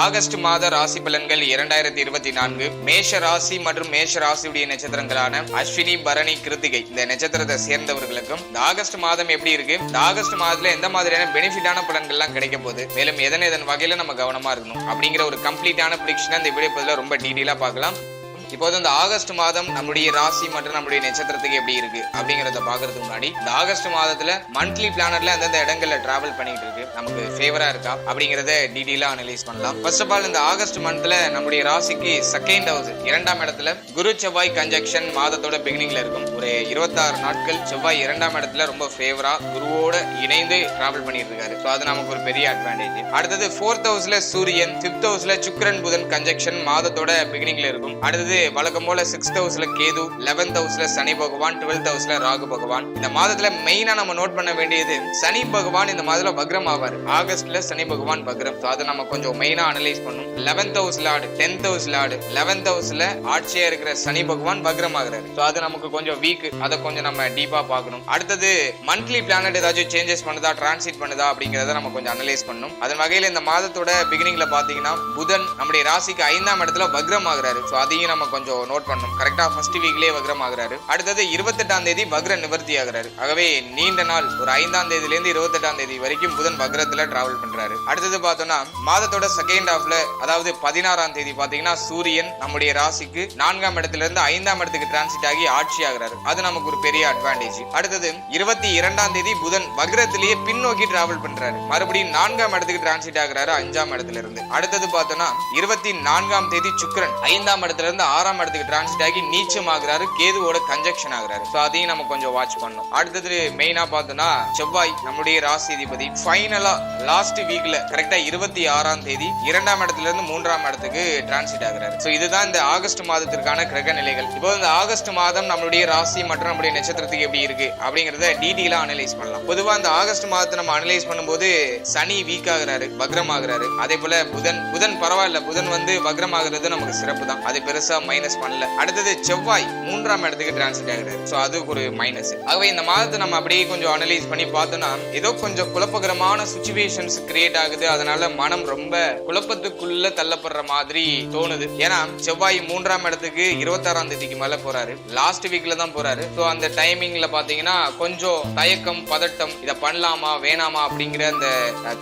August மாத ராசி பலன்கள் இரண்டாயிரத்தி இருபத்தி நான்கு. மேஷ ராசி மற்றும் மேஷ ராசியுடைய நட்சத்திரங்களான அஸ்வினி பரணி கிருத்திகை. இந்த நட்சத்திரத்தை சேர்ந்தவர்களுக்கும் இந்த ஆகஸ்ட் மாதம் எப்படி இருக்கு? இந்த ஆகஸ்ட் மாதத்துல எந்த மாதிரியான பெனிஃபிட்டான பலன்கள்லாம் கிடைக்க போகுது? மேலும் எதன் எதன் வகையில நம்ம கவனமா இருக்கணும்? அப்படிங்கிற ஒரு கம்ப்ளீட்டான ப்ரிடிக்ஷனை இந்த வீடியோ பதில ரொம்ப டீட்டெயிலா பார்க்கலாம். இப்போது இந்த ஆகஸ்ட் மாதம் நம்முடைய ராசி மற்றும் நம்முடைய நட்சத்திரத்துக்கு எப்படி இருக்கு அப்படிங்கறத பாக்குறதுக்கு முன்னாடி இந்த ஆகஸ்ட் மாதத்துல மந்த்லி பிளானர்ல அந்தந்த இடங்கள்ல டிராவல் பண்ணிட்டு இருக்கு. நமக்கு ஃபேவரா இருக்கா அப்படிங்கறத டீடெயிலா அனலைஸ் பண்ணலாம். ஃபர்ஸ்ட் ஆஃப் ஆல் இந்த ஆகஸ்ட் மந்த்ல நம்முடைய ராசிக்கு செகண்ட் ஹவுஸ் இரண்டாம் இடத்துல குரு செவ்வாய் கன்ஜெக்ஷன் மாதத்தோட பிகினிங்ல இருக்கும். ஒரு இருபத்தாறு நாட்கள் செவ்வாய் இரண்டாம் இடத்துல ரொம்ப ஃபேவரா குருவோட இணைந்து டிராவல் பண்ணிட்டு இருக்காரு. ஸோ அது நமக்கு ஒரு பெரிய அட்வான்டேஜ் அடுத்தது ஃபோர்த் ஹவுஸ்ல சூரியன் ஃபிஃப்த் ஹவுஸ்ல சுக்கரன் புதன் கன்ஜெக்ஷன் மாதத்தோட பிகினிங்ல இருக்கும். அடுத்தது வழக்கம் போல சிக்ஸ்த் ஹவுஸ்ல கேது லெவன்த் ஹவுஸ்ல சனி பகவான் டுவெல்த் ஹவுஸ்ல ராகு பகவான். இந்த மாதத்துல மெயினா நம்ம நோட் பண்ண வேண்டியது சனி பகவான் இந்த மாதத்துல வக்ரம் ஆவார். ஆகஸ்ட்ல சனி பகவான் வக்ரம். அதை நம்ம கொஞ்சம் மெயினா அனலைஸ் பண்ணும் லெவன்த் ஹவுஸ்ல ஆடு டென்த் ஹவுஸ்ல ஆடு. லெவன்த் ஹவுஸ்ல ஆட்சியா இருக்கிற சனி பகவான் வக்ரம் ஆகிறார். ஸோ அது நமக்கு கொஞ்சம் வீக் அதை கொஞ்சம் நம்ம டீப்பா பார்க்கணும். அடுத்தது மந்த்லி பிளானட் ஏதாச்சும் சேஞ்சஸ் பண்ணுதா டிரான்சிட் பண்ணுதா அப்படிங்கறத நம்ம கொஞ்சம் அனலைஸ் பண்ணும் அதன் வகையில இந்த மாதத்தோட பிகினிங்ல பாத்தீங்கன்னா புதன் நம்முடைய ராசிக்கு ஐந்தாம் இடத்துல வக்ரம் ஆகிறாரு. ஸோ அதையும் நம்ம கொஞ்சம் நோட் பண்ணணும். கரெக்டா ஃபர்ஸ்ட் வீக்லயே வக்ரம் ஆகுறாரு அடுத்தது இருபத்தெட்டாம் தேதி வக்ர நிவர்த்தி ஆகிறாரு. ஆகவே நீண்ட நாள் ஒரு ஐந்தாம் தேதியில இருந்து இருபத்தெட்டாம் தேதி வரைக்கும் புதன் வக்ரத்துல டிராவல் பண்றாரு. அடுத்தது பார்த்தோம்னா மாதத்தோட செகண்ட் ஹாஃப்ல அதாவது பதினாறாம் தேதி பாத்தீங்கன்னா சூரியன் நம்முடைய ராசிக்கு நான்காம் இடத்துல இருந்து ஐந்தாம் இடத்துக்கு டிரான்சிட் ஆகி ஆட்சி ஆகிறாரு. அது நமக்கு ஒரு பெரிய அட்வான்டேஜ் அடுத்தது இருபத்தி இரண்டாம் தேதி புதன் வக்ரத்திலேயே பின்னோக்கி டிராவல் பண்றாரு. மறுபடியும் நான்காம் இடத்துக்கு டிரான்சிட் ஆகிறாரு அஞ்சாம் இடத்துல இருந்து அடுத்தது பார்த்தோம்னா இருபத்தி நான்காம் தேதி சுக்கரன் ஐந்தாம் இடத்துல இருந்து ஆறாம் இடத்துக்கு டிரான்சிட் ஆகி நீச்சம் ஆகுறாரு கேதுவோட கன்ஜெக்ஷன் ஆகுறாரு. ஸோ அதையும் நம்ம கொஞ்சம் வாட்ச் பண்ணணும். அடுத்தது மெயினா பார்த்தோம்னா செவ்வாய் நம்முடைய ராசி அதிபதி. ஃபைனலா லாஸ்ட் வீக்ல கரெக்டா இருபத்தி ஆறாம் தேதி இரண்டாம் இடத்துல இருந்து மூன்றாம் இடத்துக்கு டிரான்சிட் ஆகுறாரு. ஸோ இதுதான் இந்த ஆகஸ்ட் மாதத்திற்கான கிரக நிலைகள். இப்போ இந்த ஆகஸ்ட் மாதம் நம்மளுடைய ராசி மற்றும் நம்மளுடைய நட்சத்திரத்துக்கு எப்படி இருக்கு அப்படிங்கறத டீட்டெயிலா அனலைஸ் பண்ணலாம். பொதுவா இந்த ஆகஸ்ட் மாதத்தை நம்ம அனலைஸ் பண்ணும்போது சனி வீக் ஆகுறாரு வக்ரம் ஆகுறாரு. அதே போல புதன் புதன் பரவாயில்ல புதன் வந்து வக்ரம் ஆகுறது நமக்கு சிறப்பு தான் அது பெருசா மைனஸ் பண்ணல அடுத்தது செவ்வாய் மூன்றாம் இடத்துக்கு டிரான்சிட் ஆகுறாரு ஸோ அது ஒரு மைனஸ் ஆகவே இந்த மாதத்தை நம்ம அப்படியே கொஞ்சம் அனலைஸ் பண்ணி பார்த்தோம்னா ஏதோ கொஞ்சம் குழப்பகரமான சுச்சுவேஷன்ஸ் கிரியேட் ஆகுது. அதனால மனம் ரொம்ப குழப்பத்துக்குள்ள தள்ளப்படுற மாதிரி தோணுது. ஏன்னா செவ்வாய் மூன்றாம் இடத்துக்கு இருபத்தாறாம் தேதிக்கு மேல போறாரு. லாஸ்ட் வீக்ல தான் போறாரு. ஸோ அந்த டைமிங்ல பாத்தீங்கன்னா கொஞ்சம் தயக்கம் பதட்டம் இதை பண்ணலாமா வேணாமா அப்படிங்கிற அந்த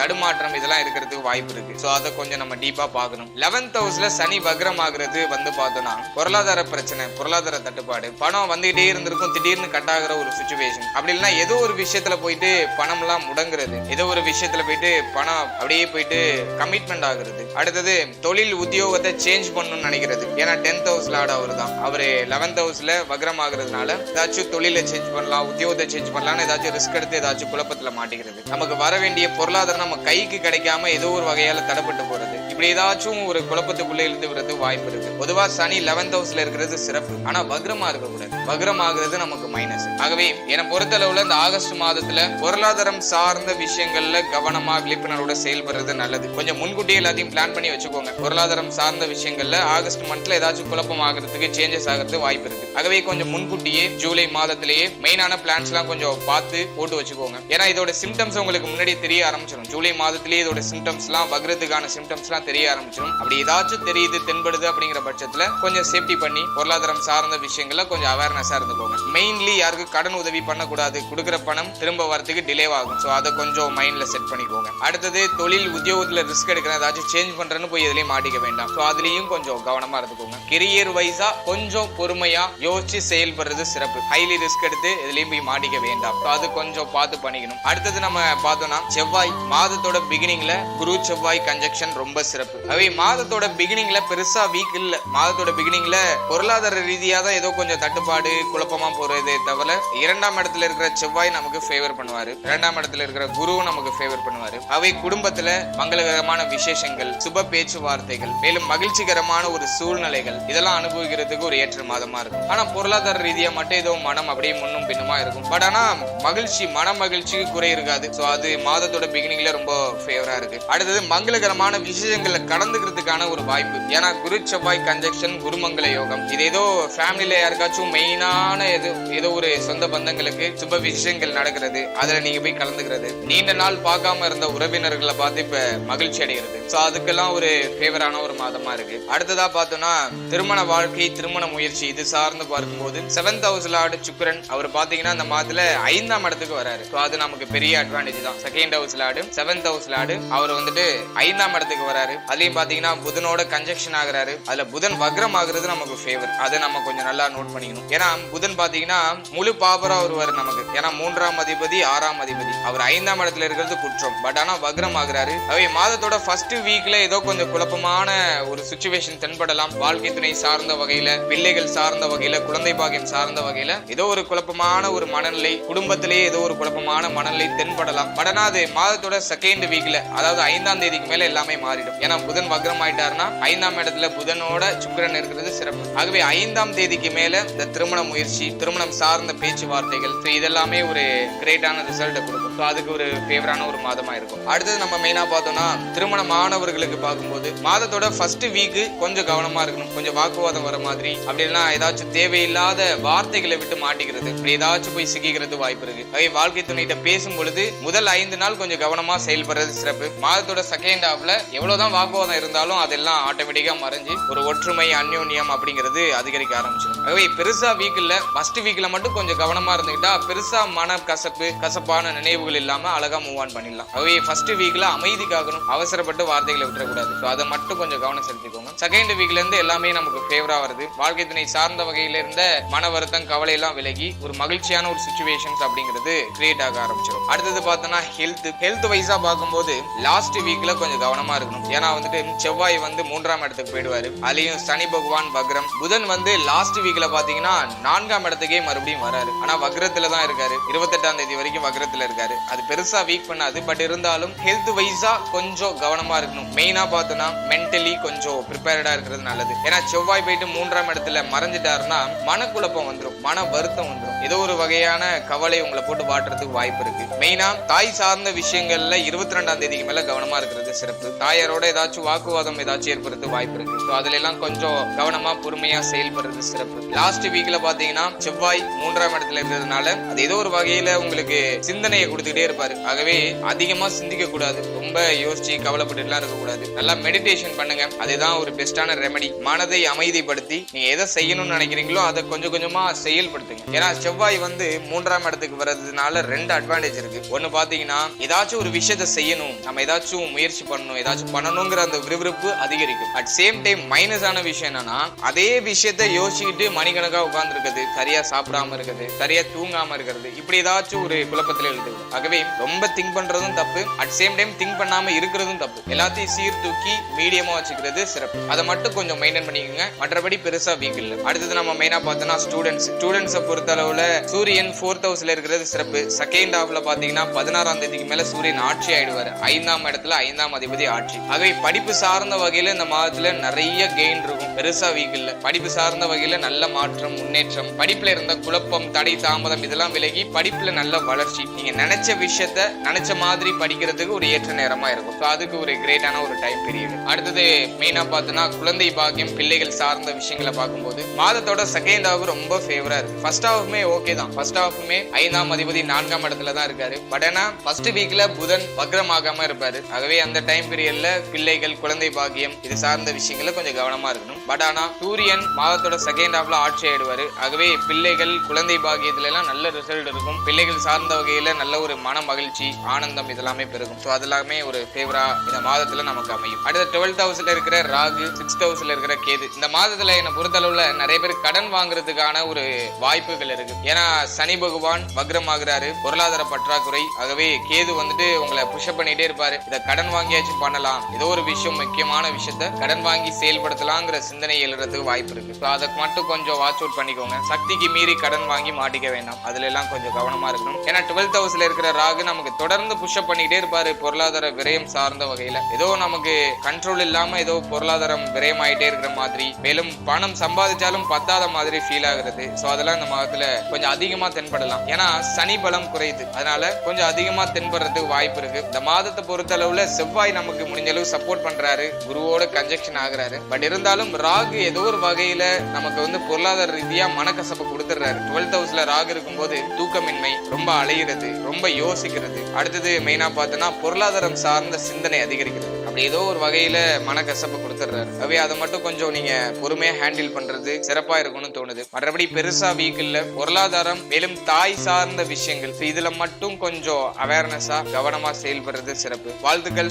தடுமாற்றம் இதெல்லாம் இருக்கிறதுக்கு வாய்ப்பு இருக்கு. ஸோ அதை கொஞ்சம் நம்ம டீப்பா பார்க்கணும். லெவன்த் ஹவுஸ்ல சனி வக்ரம் ஆகுறது வந்து பார்த்தோம்னா பொருளாதார பிரச்சனை பொருளாதார தட்டுப்பாடு பணம் வந்துகிட்டே இருந்திருக்கும் திடீர்னு கட் ஆகிற ஒரு சுச்சுவேஷன் அப்படி இல்லைன்னா ஏதோ ஒரு விஷயத்துல போயிட்டு பணம் எல்லாம் முடங்குறது ஏதோ ஒரு விஷயத்துல போயிட்டு பணம் அப்படியே போயிட்டு கமிட்மெண்ட் ஆகுறது. அடுத்தது தொழில் உத்தியோகத்தை சேஞ்ச் பண்ணணும்னு நினைக்கிறது. ஏன்னா டென்த் ஹவுஸ்ல ஆட அவர் தான் அவரு லெவன்த் ஹவுஸ்ல வக்ரம் ஆகுறதுனால ஏதாச்சும் தொழிலை சேஞ்ச் பண்ணலாம் உத்தியோகத்தை சேஞ்ச் பண்ணலாம்னு ஏதாச்சும் ரிஸ்க் எடுத்து ஏதாச்சும் குழப்பத்துல மாட்டிக்கிறது. நமக்கு வர வேண்டிய பொருளாதாரம் நம்ம கைக்கு கிடைக்காம ஏதோ ஒரு வகையால தடைப்பட்டு போறது. இப்படி ஏதாச்சும் ஒரு குழப்பத்துக்குள்ளே இருந்து விடுறது வாய்ப்பு இருக்கு. பொதுவா சனி சனி லெவன்த் ஹவுஸ்ல இருக்கிறது சிறப்பு. ஆனா வக்ரமா இருக்கக்கூடாது. வக்ரம் ஆகுறது நமக்கு மைனஸ் ஆகவே என்னை பொறுத்தளவுல இந்த ஆகஸ்ட் மாதத்துல பொருளாதாரம் சார்ந்த விஷயங்கள்ல கவனமா விழிப்புணர்வோட செயல்படுறது நல்லது. கொஞ்சம் முன்கூட்டியே எல்லாத்தையும் பிளான் பண்ணி வச்சுக்கோங்க. பொருளாதாரம் சார்ந்த விஷயங்கள்ல ஆகஸ்ட் மந்த்ல ஏதாச்சும் குழப்பம் ஆகிறதுக்கு சேஞ்சஸ் ஆகிறது வாய்ப்பு இருக்கு. ஆகவே கொஞ்சம் முன்கூட்டியே ஜூலை மாதத்திலேயே மெயினான பிளான்ஸ் எல்லாம் கொஞ்சம் பார்த்து போட்டு வச்சுக்கோங்க. ஏன்னா இதோட சிம்டம்ஸ் உங்களுக்கு முன்னாடி தெரிய ஆரம்பிச்சிடும் ஜூலை மாதத்திலேயே இதோட சிம்டம்ஸ் எல்லாம் வக்ரத்துக்கான சிம்டம்ஸ் எல்லாம் தெரிய ஆரம்பிச்சிடும் அப்படி ஏதாச்சும் தெரியுது தென்படுது அப்படிங்கிற பட்சத்துல கொஞ்சம் சேஃப்டி பண்ணி பொருளாதாரம் சார்ந்த விஷயங்கள்ல கொஞ்சம் அவேர்னஸா இருந்துக்கோங்க. மெயின்லி யாருக்கு கடன் உதவி பண்ணக்கூடாது கொடுக்குற பணம் திரும்ப வரதுக்கு டிலே ஆகும். ஸோ அதை கொஞ்சம் மைண்ட்ல செட் பண்ணிக்கோங்க. அடுத்தது தொழில் உத்தியோகத்துல ரிஸ்க் எடுக்கிறேன் ஏதாச்சும் சேஞ்ச் பண்றேன்னு போய் எதுலயும் மாட்டிக்க வேண்டாம். ஸோ அதுலயும் கொஞ்சம் கவனமா இருந்துக்கோங்க. கெரியர் வைஸா கொஞ்சம் பொறுமையா யோசிச்சு செயல்படுறது சிறப்பு. ஹைலி ரிஸ்க் எடுத்து எதுலயும் போய் மாட்டிக்க வேண்டாம். ஸோ அது கொஞ்சம் பார்த்து பண்ணிக்கணும். அடுத்தது நம்ம பார்த்தோம்னா செவ்வாய் மாதத்தோட பிகினிங்ல குரு செவ்வாய் கன்ஜெக்ஷன் ரொம்ப சிறப்பு. அவை மாதத்தோட பிகினிங்ல பெருசா வீக் இல்ல. மாதத்தோட பிகினிங்ல பொருளாதார ரீதியாக தான் ஏதோ கொஞ்சம் தட்டுப்பாடு குழப்பமா போறதே தவிர இரண்டாம் இடத்துல இருக்கிற செவ்வாய் நமக்கு ஃபேவர் பண்ணுவாரு. இரண்டாம் இடத்துல இருக்கிற குருவும் நமக்கு ஃபேவர் பண்ணுவாரு. அவை குடும்பத்துல மங்களகரமான விசேஷங்கள் சுப பேச்சுவார்த்தைகள் மேலும் மகிழ்ச்சிகரமான ஒரு சூழ்நிலைகள் இதெல்லாம் அனுபவிக்கிறதுக்கு ஒரு ஏற்ற மாதமா இருக்கும். ஆனா பொருளாதார ரீதியா மட்டும் ஏதோ மனம் அப்படியே முன்னும் பின்னுமா இருக்கும். பட் ஆனா மகிழ்ச்சி மன மகிழ்ச்சிக்கு குறை இருக்காது. ஸோ அது மாதத்தோட பிகினிங்ல ரொம்ப ஃபேவரா இருக்கு. அடுத்தது மங்களகரமான விசேஷங்களை கடந்துக்கிறதுக்கான ஒரு வாய்ப்பு. ஏன்னா குரு செவ்வாய் கன்ஜெக்ஷன் குருமங்கல யோகம். இது ஏதோ ஃபேமிலியில யாருக்காச்சும் மெயினான ஏதோ ஏதோ ஒரு சொந்த பந்தங்களுக்கு சுப விஷயங்கள் நடக்கிறது. அதுல நீங்க போய் கலந்துக்கிறது. நீண்ட நாள் பார்க்காம இருந்த உறவினர்களை பார்த்து இப்ப மகிழ்ச்சி அடைகிறது. சோ அதுக்கெல்லாம் ஒரு ஃபேவரான ஒரு மாதமா இருக்கு. அடுத்ததா பார்த்தோம்னா திருமண வாழ்க்கை திருமண முயற்சி இது சார்ந்து பார்க்கும்போது செவன்த் ஹவுஸ்ல ஆடு சுக்கரன் அவர் பாத்தீங்கன்னா அந்த மாதத்துல ஐந்தாம் இடத்துக்கு வராரு. சோ அது நமக்கு பெரிய அட்வான்டேஜ் தான். செகண்ட் ஹவுஸ்ல ஆடு செவன்த் ஹவுஸ்ல ஆடு அவர் வந்துட்டு ஐந்தாம் இடத்துக்கு வராரு. அதுலயும் பாத்தீங்கன்னா புதனோட கன்ஜெக்ஷன் ஆகுறாரு. அதுல புதன் வக்ரம் ஆகிறது நமக்கு ஃபேவர் அதை நம்ம கொஞ்சம் நல்லா நோட் பண்ணிக்கணும். ஏன்னா புதன் பாத்தீங்கன்னா முழு பாபரா வருவார் நமக்கு. ஏன்னா மூன்றாம் அதிபதி ஆறாம் அதிபதி. அவர் ஐந்தாம் இடத்துல இருக்கிறது குற்றம். பட் ஆனா வக்ரம் ஆகிறாரு. அவை மாதத்தோட ஃபர்ஸ்ட் வீக்ல ஏதோ கொஞ்சம் குழப்பமான ஒரு சுச்சுவேஷன் தென்படலாம். வாழ்க்கை துணை சார்ந்த வகையில பிள்ளைகள் சார்ந்த வகையில குழந்தை பாகியம் சார்ந்த வகையில ஏதோ ஒரு குழப்பமான ஒரு மனநிலை குடும்பத்திலேயே ஏதோ ஒரு குழப்பமான மனநிலை தென்படலாம். பட் ஆனா அது மாதத்தோட செகண்ட் வீக்ல அதாவது ஐந்தாம் தேதிக்கு மேல எல்லாமே மாறிடும். ஏன்னா புதன் வக்ரம் ஆயிட்டாருன்னா ஐந்தாம் இடத்துல புதனோட சுக்கரன் இருக்கிறது சிறப்பு. ஆகவே ஐந்தாம் தேதிக்கு மேல இந்த திருமண முயற்சி திருமணம் சார்ந்த பேச்சுவார்த்தைகள் இதெல்லாமே ஒரு கிரேட்டான ரிசல்ட்டை கொடுக்கும். அதுக்கு ஒரு ஃபேவரான ஒரு மாதமா இருக்கும். அடுத்தது நம்ம மெயினா பார்த்தோம்னா திருமண மாணவர்களுக்கு பார்க்கும்போது மாதத்தோட ஃபர்ஸ்ட் வீக் கொஞ்சம் கவனமா இருக்கணும். கொஞ்சம் வாக்குவாதம் வர மாதிரி அப்படி இல்லைன்னா ஏதாச்சும் தேவையில்லாத வார்த்தைகளை விட்டு மாட்டிக்கிறது. இப்படி ஏதாச்சும் போய் சிக்கிக்கிறது வாய்ப்பு இருக்கு. அதே வாழ்க்கை துணைகிட்ட பேசும் பொழுது முதல் ஐந்து நாள் கொஞ்சம் கவனமா செயல்படுறது சிறப்பு. மாதத்தோட செகண்ட் ஹாஃப்ல எவ்வளவுதான் வாக்குவாதம் இருந்தாலும் அதெல்லாம் ஆட்டோமேட்டிக்கா மறைஞ்சு ஒரு ஒற்றுமை அந்யோன்யம் அப்படிங்கிறது அதிகரிக்க ஆரம்பிச்சிடும். ஆகவே பெருசா வீக்ல ஃபர்ஸ்ட் வீக்ல மட்டும் கொஞ்சம் கவனமா இருந்துக்கிட்டா பெருசா மன கசப்பு கசப்பான நினைவுகள் இல்லாம அழகா மூவ் ஆன் பண்ணிடலாம். ஆகவே ஃபர்ஸ்ட் வீக்ல அமைதி காக்கணும் அவசரப்பட்டு வார்த்தைகளை விட்டுறக்கூடாது. ஸோ அதை மட்டும் கொஞ்சம் கவனம் செலுத்திக்கோங்க. செகண்ட் வீக்ல இருந்து எல்லாமே நமக்கு ஃபேவரா வருது. வாழ்க்கை துணை சார்ந்த வகையில இருந்த மன வருத்தம் கவலை எல்லாம் விலகி ஒரு மகிழ்ச்சியான ஒரு சுச்சுவேஷன்ஸ் அப்படிங்கிறது கிரியேட் ஆக ஆரம்பிச்சிடும். அடுத்தது பார்த்தோம்னா ஹெல்த் ஹெல்த் வைஸா பார்க்கும்போது லாஸ்ட் வீக்ல கொஞ்சம் கவனமா இருக்கணும். ஏன்னா வந்துட்டு செவ்வாய் வந்து மூன்றாம் இடத்துக்கு போயிடுவாரு. அதுலயும் சனி பகவான் வக்ரம். புதன் வந்து லாஸ்ட் வீக்ல பாத்தீங்கன்னா நான்காம் இடத்துக்கே மறுபடியும் வராரு. ஆனா வக்ரத்துல தான் இருக்காரு. இருபத்தெட்டாம் தேதி வரைக்கும் வக்ரத்துல இருக்காரு. அது பெருசா வீக் பண்ணாது. பட் இருந்தாலும் ஹெல்த் வைஸா கொஞ்சம் கவனமா இருக்கணும். மெயினா பார்த்தோம்னா மென்டலி கொஞ்சம் ப்ரிப்பேர்டா இருக்கிறது நல்லது. ஏன்னா செவ்வாய் போயிட்டு மூன்றாம் இடத்துல மறைஞ்சிட்டாருன்னா மனக்குழப்பம் வந்துடும் மன வருத்தம் வந்துடும் ஏதோ ஒரு வகையான கவலை உங்களை போட்டு வாட்டுறதுக்கு வாய்ப்பு இருக்கு. மெயினா தாய் சார்ந்த விஷயங்கள்ல இருபத்தி ரெண்டாம் தேதிக்கு மேல கவனமா இருக்கிறது சிறப்பு. தாயாரோட ஏதாச்சும் வாக்குவாதம் ஏதாச்சும் ஏற்படுறதுக்கு வாய்ப்பு இருக்கு. ஸோ அதுல எல்லாம் கொஞ்சம் கவனமா பொறுமையா செயல்படுறது சிறப்பு. லாஸ்ட் வீக்ல பாத்தீங்கன்னா செவ்வாய் மூன்றாம் இடத்துல இருக்கிறதுனால அது ஏதோ ஒரு வகையில உங்களுக்கு சிந்தனையை கொடுத்துக்கிட்டே இருப்பாரு. ஆகவே அதிகமா சிந்திக்க கூடாது. ரொம்ப யோசிச்சு கவலைப்பட்டுலாம் இருக்க கூடாது. நல்லா மெடிடேஷன் பண்ணுங்க. அதுதான் ஒரு பெஸ்டான ரெமெடி மனதை அமைதிப்படுத்தி நீங்க எதை செய்யணும்னு நினைக்கிறீங்களோ அதை கொஞ்சம் கொஞ்சமா செயல்படுத்துங்க. ஏன்னா செவ்வாய் வந்து மூன்றாம் இடத்துக்கு வர்றதுனால ரெண்டு அட்வான்டேஜ் இருக்கு. ஒன்னு பாத்தீங்கன்னா ஏதாச்சும் ஒரு விஷயத்த செய்யணும். நம்ம ஏதாச்சும் முயற்சி பண்ணணும் ஏதாச்சும் பண்ணணுங்கிற அந்த விறுவிறுப்பு அதிகரிக்கும். அட் சேம் டைம் மைனஸ் ஆன விஷயம் என்னன்னா அதே விஷயத்த யோசிச்சுக்கிட்டு மணிக்கணக்கா உட்கார்ந்து இருக்குது சரியா சாப்பிடாம இருக்குது சரியா தூங்காம இருக்கிறது இப்படி ஏதாச்சும் ஒரு குழப்பத்துல எழுது ஆகவே ரொம்ப திங்க் பண்றதும் தப்பு. அட் சேம் டைம் திங்க் பண்ணாம இருக்கிறதும் தப்பு. எல்லாத்தையும் சீர் தூக்கி மீடியமா வச்சுக்கிறது சிறப்பு. அதை மட்டும் கொஞ்சம் மெயின்டைன் பண்ணிக்கோங்க. மற்றபடி பெருசா வீக் இல்லை. அடுத்தது நம்ம மெயினா பார்த்தோம்னா ஸ்டூடெண்ட்ஸ் ஸ்டூடெண்ட்ஸை பொறுத்த அளவுல சூரியன் ஃபோர்த் ஹவுஸ்ல இருக்கிறது சிறப்பு. செகண்ட் ஹாஃப்ல பாத்தீங்கன்னா பதினாறாம் தேதிக்கு மேல சூரியன் ஆட்சி ஆயிடுவாரு. ஐந்தாம் இடத்துல ஐந்தாம் அதிபதி ஆட்சி. ஆகவே படிப்பு சார்ந்த வகையில இந்த மாதத்துல நிறைய கெயின் இருக்கும். பெருசா வீக் இல்ல. படிப்பு சார்ந்த வகையில நல்ல மாற்றம் முன்னேற்றம். படிப்புல இருந்த குழப்பம் தடை தாமதம் இதெல்லாம் விலகி படிப்புல நல்ல வளர்ச்சி. நீங்க நினைச்ச விஷயத்த நினைச்ச மாதிரி படிக்கிறதுக்கு ஒரு ஏற்ற நேரமா இருக்கும். ஸோ அதுக்கு ஒரு கிரேட்டான ஒரு டைம் பீரியட் அடுத்தது மெயினா பார்த்தோம்னா குழந்தை பாக்கியம் பிள்ளைகள் சார்ந்த விஷயங்களை பார்க்கும்போது மாதத்தோட செகண்ட் ஹாஃப் ரொம்ப ஃபேவரா இருக்கு. ஃபர்ஸ்ட் ஹாஃப்மே ஓகே தான். ஃபர்ஸ்ட் ஹாஃபுமே ஐந்தாம் அதிபதி நான்காம் இடத்துல தான் இருக்காரு. பட் ஆனா ஃபர்ஸ்ட் வீக்ல புதன் வக்ரமாகாம இருப்பாரு. ஆகவே அந்த டைம் பீரியட்ல பிள்ளைகள் குழந்தை பாக்கியம் இது சார்ந்த விஷயங்கள கொஞ்சம் கவனமா இருக்கணும். பட் ஆனா சூரியன் மாதத்தோட செகண்ட் ஹாஃப்ல ஆட்சி ஆயிடுவாரு. ஆகவே பிள்ளைகள் குழந்தை பாக்கியத்துல எல்லாம் நல்ல ரிசல்ட் இருக்கும். பிள்ளைகள் சார்ந்த வகையில நல்ல ஒரு மன மகிழ்ச்சி ஆனந்தம் இதெல்லாமே பெருகும். ஸோ அதெல்லாமே ஒரு ஃபேவரா இந்த மாதத்துல நமக்கு அமையும். அடுத்த டுவெல்த் ஹவுஸ்ல இருக்கிற ராகு சிக்ஸ்த் ஹவுஸ்ல இருக்கிற கேது. இந்த மாதத்துல என்னை பொறுத்தளவுல நிறைய பேர் கடன் வாங்குறதுக்கான ஒரு வாய்ப்புகள் இருக்கு. ஏன்னா சனி பகவான் வக்ரம் ஆகுறாரு பொருளாதார பற்றாக்குறை. ஆகவே கேது வந்துட்டு உங்களை புஷப் பண்ணிட்டே இருப்பாரு. இதை கடன் வாங்கியாச்சும் பண்ணலாம். ஏதோ ஒரு விஷயம் முக்கியமான விஷயத்த கடன் வாங்கி செயல்படுத்தலாங்கிற சிந்தனை எழுறதுக்கு வாய்ப்பு இருக்கு. ஸோ அதை மட்டும் கொஞ்சம் வாட்ச் அவுட் பண்ணிக்கோங்க. சக்திக்கு மீறி கடன் வாங்கி மாட்டிக்க வேண்டாம். அதுல எல்லாம் கொஞ்சம் கவனமா இருக்கணும். ஏன்னா டுவெல்த் ஹவுஸ்ல இருக்கிற ராகு நமக்கு தொடர்ந்து புஷப் பண்ணிட்டே இருப்பாரு பொருளாதார விரயம் சார்ந்த வகையில. ஏதோ நமக்கு கண்ட்ரோல் இல்லாம ஏதோ பொருளாதாரம் விரயம் ஆயிட்டே இருக்கிற மாதிரி. மேலும் பணம் சம்பாதிச்சாலும் பத்தாத மாதிரி ஃபீல் ஆகுறது. ஸோ அதெல்லாம் இந்த மாதத்துல கொஞ்சம் அதிகமா தென்படலாம். ஏன்னா சனி பலம் குறையுது. அதனால கொஞ்சம் அதிகமா தென்படுறதுக்கு வாய்ப்பு இருக்கு. இந்த மாதத்தை பொறுத்த அளவுல செவ்வாய் நமக்கு முடிஞ்ச அளவு சப்போர்ட் பண்றாரு. குருவோட கன்ஜெக்ஷன் ஆகுறாரு. பட் இருந்தாலும் ராகு ஏதோ ஒரு வகையில நமக்கு வந்து பொருளாதார ரீதியா மனக்கசப்பு கொடுத்துடுறாரு. டுவெல்த் ஹவுஸ்ல ராகு இருக்கும்போது தூக்கமின்மை ரொம்ப அலையிறது ரொம்ப யோசிக்கிறது. அடுத்தது மெயினா பார்த்தோன்னா பொருளாதாரம் சார்ந்த சிந்தனை அதிகரிக்கிறது. அப்படி ஏதோ ஒரு வகையில மனக்கசப்பு கொடுத்துடுறாரு. அவே அதை மட்டும் கொஞ்சம் நீங்க பொறுமையா ஹேண்டில் பண்றது சிறப்பா இருக்கும்னு தோணுது. மற்றபடி பெருசா வீக் இல்ல. பொருளாதாரம் மேலும் தாய் சார்ந்த விஷயங்கள். இதுல மட்டும் கொஞ்சம் அவேர்னஸா கவனமா செயல்படுறது சிறப்பு. வாழ்த்துக்கள்.